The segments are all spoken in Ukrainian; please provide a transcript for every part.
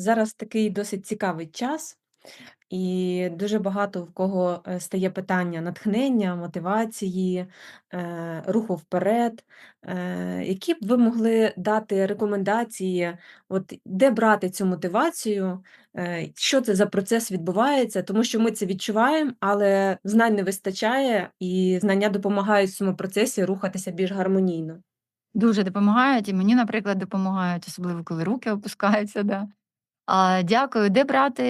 Зараз такий досить цікавий час, і дуже багато в кого е, стає питання натхнення, мотивації, е, руху вперед. Е, Які б ви могли дати рекомендації, от де брати цю мотивацію, що це за процес відбувається, тому що ми це відчуваємо, але знань не вистачає, і знання допомагають в цьому процесі рухатися більш гармонійно. Дуже допомагають, і мені, наприклад, допомагають, особливо коли руки опускаються. Да. Дякую. Де брати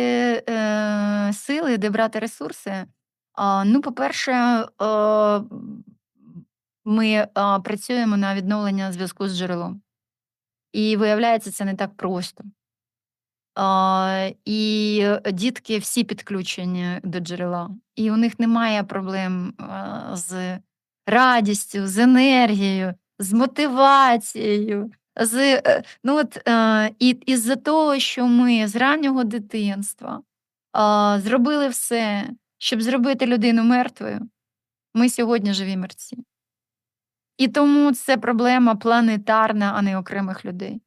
е, сили, де брати ресурси? Ну, по-перше, е, ми працюємо на відновлення зв'язку з джерелом. І виявляється, це не так просто. І дітки всі підключені до джерела, і у них немає проблем з радістю, з енергією, з мотивацією. З, е, ну от, е, і із-за того, що ми з раннього дитинства зробили все, щоб зробити людину мертвою, ми сьогодні живі мерці. І тому це проблема планетарна, а не окремих людей.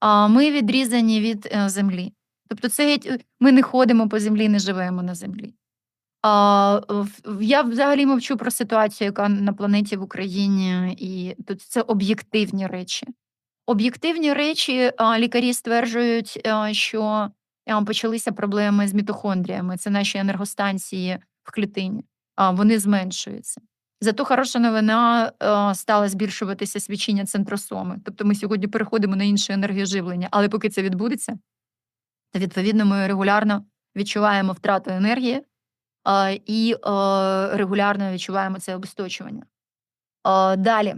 А ми відрізані від е, землі. Тобто, це ми не ходимо по землі, не живемо на землі. А, я взагалі мовчу про ситуацію, яка на планеті в Україні, і тут це об'єктивні речі. Об'єктивні речі лікарі стверджують, що почалися проблеми з мітохондріями. Це наші енергостанції в клітині. Вони зменшуються. Зато хороша новина стала збільшуватися свічення центросоми. Тобто ми сьогодні переходимо на інше енергіоживлення. Але поки це відбудеться, то відповідно ми регулярно відчуваємо втрату енергії і регулярно відчуваємо це обесточування. Далі.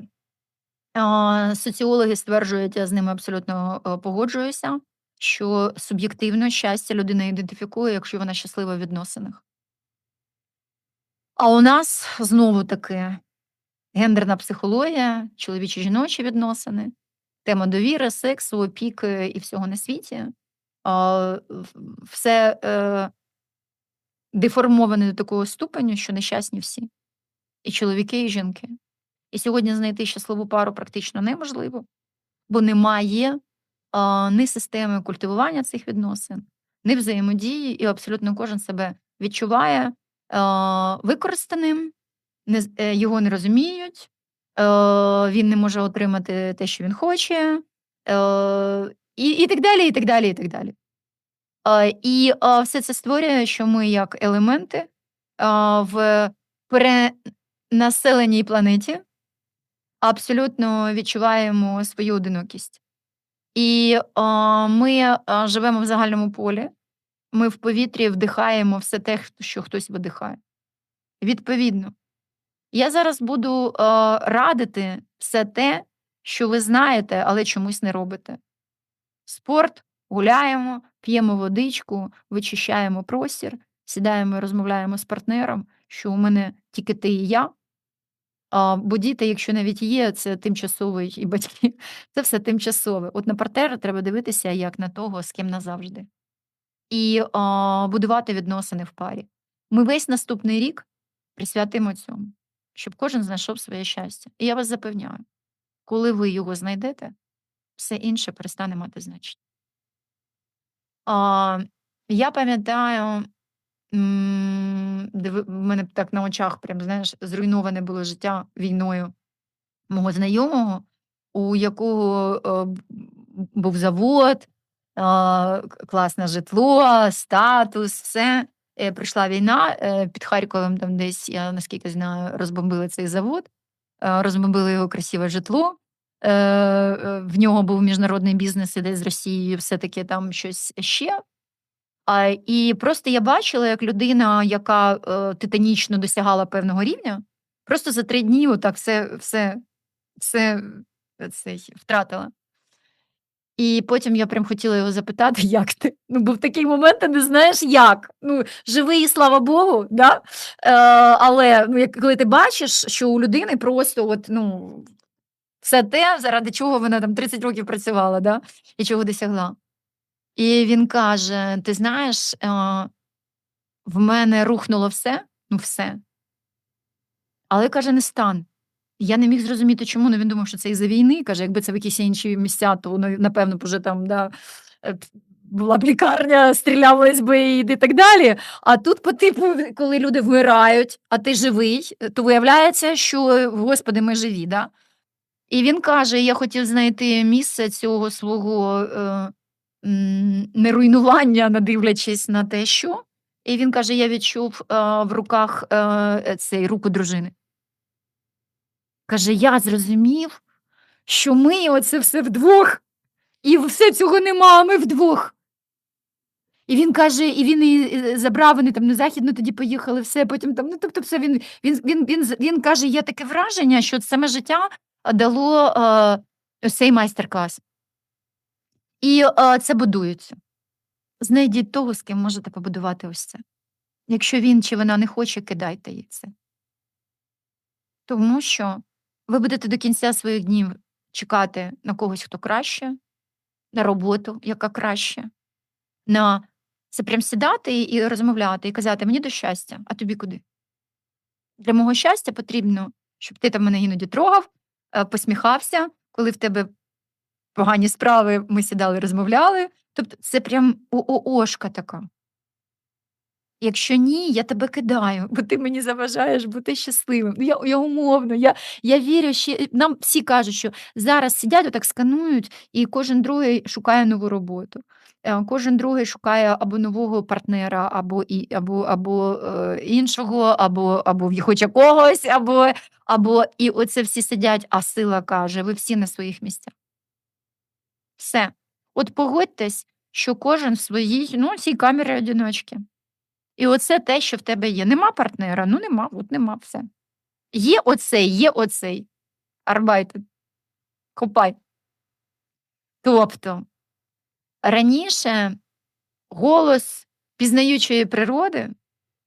А, Соціологи стверджують, я з ними абсолютно е, погоджуюся, що суб'єктивно щастя людина ідентифікує, якщо вона щаслива в відносинах. А у нас знову таки гендерна психологія, чоловічі жіночі відносини, тема довіри, сексу, опіки і всього на світі. Все е, деформоване до такого ступеню, що нещасні всі. І чоловіки, і жінки. І сьогодні знайти щасливу пару практично неможливо, бо немає а, ні системи культивування цих відносин, ні взаємодії, і абсолютно кожен себе відчуває а, використаним, не, е, його не розуміють, е, він не може отримати те, що він хоче, е, і, і так далі, і так далі, і так далі. Е, і а, все це створює, що ми, як елементи, а, в перенаселеній планеті абсолютно відчуваємо свою одинокість. І а, ми живемо в загальному полі, ми в повітрі вдихаємо все те, що хтось видихає. Відповідно, я зараз буду а, радити все те, що ви знаєте, але чомусь не робите. Спорт, гуляємо, п'ємо водичку, вичищаємо простір, сідаємо і розмовляємо з партнером, що у мене тільки ти і я. Бо діти, якщо навіть є, це тимчасовий і батьки, це все тимчасове. От на партнера треба дивитися як на того, з ким назавжди, і а, будувати відносини в парі. Ми весь наступний рік присвятимо цьому, щоб кожен знайшов своє щастя. І я вас запевняю, коли ви його знайдете, все інше перестане мати значення. А, я пам'ятаю, м, в мене так на очах, прям знаєш, зруйноване було життя війною мого знайомого, у якого е, був завод, к- класне житло, статус, все. Е, Прийшла війна е, під Харковом, там десь, я наскільки знаю, розбомбили цей завод, е, розбомбили його красиве житло. Е, е, В нього був міжнародний бізнес, іде з Росією, все-таки там щось ще. І просто я бачила, як людина, яка е, титанічно досягала певного рівня, просто за три дні отак все, все, все е, цей, втратила. І потім я прям хотіла його запитати, як ти? Ну, був такий момент, ти не знаєш як. Ну, живий, слава Богу, да? е, але ну, як, коли ти бачиш, що у людини просто от, ну, все те, заради чого вона там 30 років працювала, да? і чого досягла. І він каже: Ти знаєш, е, в мене рухнуло все, ну все. Але каже, не стан. Я не міг зрозуміти, чому. Ну він думав, що це із-за війни. Каже, якби це в якісь інші місця, то ну, напевно б уже там да, е, була б лікарня, стрілялись би і так далі. А тут, по типу, коли люди вмирають, а ти живий, то виявляється, що Господи, ми живі. Да? І він каже: я хотів знайти місце цього свого е, м, неруйнування, надивлячись на те, що. І він каже: я відчув е, в руках е, цей руку дружини. Каже, я зрозумів, що ми оце все вдвох, і все цього нема, а ми вдвох. І він каже, і він її забрав, вони там на західну тоді поїхали, все, потім там, ну тобто, все він, він, він, він, він каже, є таке враження, що саме життя дало е, цей майстер-клас. І е, це будується. Знайдіть того, з ким можете побудувати ось це. Якщо він чи вона не хоче, кидайте їй це. Тому що ви будете до кінця своїх днів чекати на когось, хто краще, на роботу, яка краще, на це прям сідати і розмовляти, і казати мені до щастя, а тобі куди? Для мого щастя потрібно, щоб ти там мене іноді трогав, е, посміхався, коли в тебе погані справи, ми сідали, розмовляли. Тобто це прям ООшка така. Якщо ні, я тебе кидаю, бо ти мені заважаєш бути щасливим. Ну, Я, я умовно, я, я вірю, що нам всі кажуть, що зараз сидять, отак сканують, і кожен другий шукає нову роботу. Е, Кожен другий шукає або нового партнера, або і, або, або е, іншого, або, або хоч якогось, або, або і оце всі сидять, а сила каже: ви всі на своїх місцях. Все. От погодьтесь, що кожен в своїй ну, цій камері одиночки. І оце те, що в тебе є. Нема партнера, ну нема, от нема все. Є оцей, є оцей. Арбайтен. Копай. Тобто раніше голос пізнаючої природи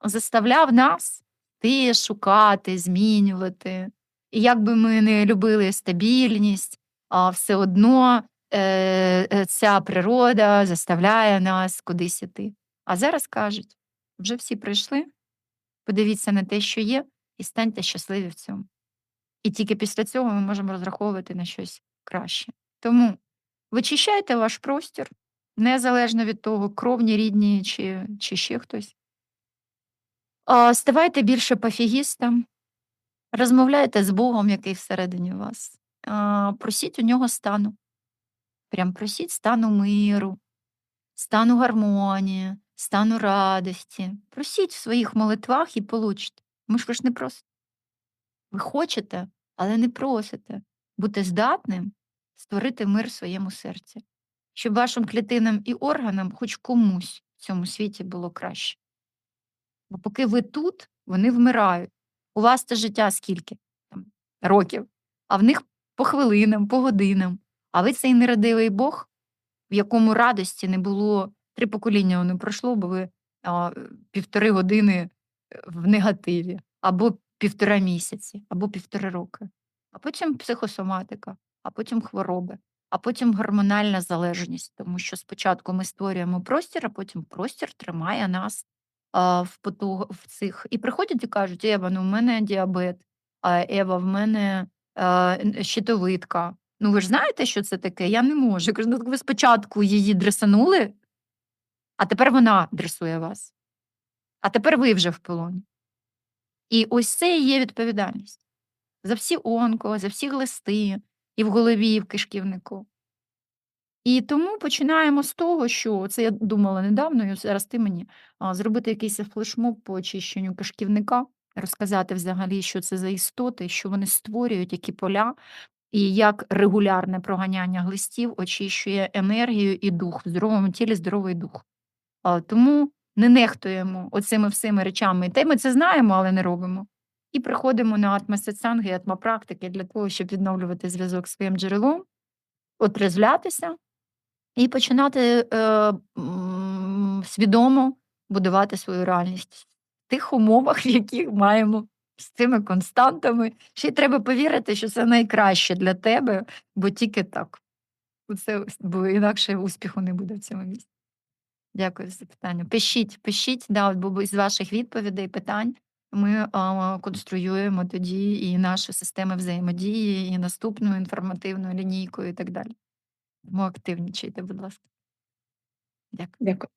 заставляв нас ти шукати, змінювати. І як би ми не любили стабільність, а все одно ця природа заставляє нас кудись іти. А зараз кажуть, вже всі прийшли, подивіться на те, що є, і станьте щасливі в цьому. І тільки після цього ми можемо розраховувати на щось краще. Тому вичищайте ваш простір, незалежно від того, кровні, рідні чи, чи ще хтось. А, Ставайте більше пофігістом, розмовляйте з Богом, який всередині вас. А, Просіть у нього стану. Прям просіть стану миру, стану гармонії, стану радості. Просіть в своїх молитвах і получите. Ми ж ви ж не просите. Ви хочете, але не просите бути здатним створити мир в своєму серці, щоб вашим клітинам і органам хоч комусь в цьому світі було краще. Бо поки ви тут, вони вмирають. У вас це життя скільки там, років, а в них по хвилинам, по годинам. А ви цей нерадивий Бог, в якому радості не було три покоління не пройшло, бо ви а, півтори години в негативі, або півтора місяці, або півтори роки, а потім психосоматика, а потім хвороби, а потім гормональна залежність, тому що спочатку ми створюємо простір, а потім простір тримає нас а, в потуг в цих. І приходять і кажуть: Ева, ну в мене діабет, а Ева, в мене а, щитовидка. Ну, ви ж знаєте, що це таке? Я не можу. Я кажу, ну, ви спочатку її дресанули, а тепер вона дресує вас. А тепер ви вже в полоні. І ось це і є відповідальність за всі онко, за всі глисти, і в голові, і в кишківнику. І тому починаємо з того, що це я думала недавно, і зараз ти мені зробити якийсь флешмоб по очищенню кишківника, розказати взагалі, що це за істоти, що вони створюють, які поля, і як регулярне проганяння глистів очищує енергію і дух в здоровому тілі, здоровий дух. Тому не нехтуємо оцими всіми речами. Та ми це знаємо, але не робимо. І приходимо на атмосецанги, атмопрактики для того, щоб відновлювати зв'язок з своїм джерелом, отрезвлятися і починати е, м, свідомо будувати свою реальність в тих умовах, в яких маємо з цими константами. Ще й треба повірити, що це найкраще для тебе, бо тільки так. Це, бо інакше успіху не буде в цьому місці. Дякую за запитання. Пишіть, пишіть, да, бо з ваших відповідей, питань ми а, конструюємо тоді і наші системи взаємодії, і наступну інформативну лінійку, і так далі. Тому активнічайте, будь ласка. Дякую. Дякую.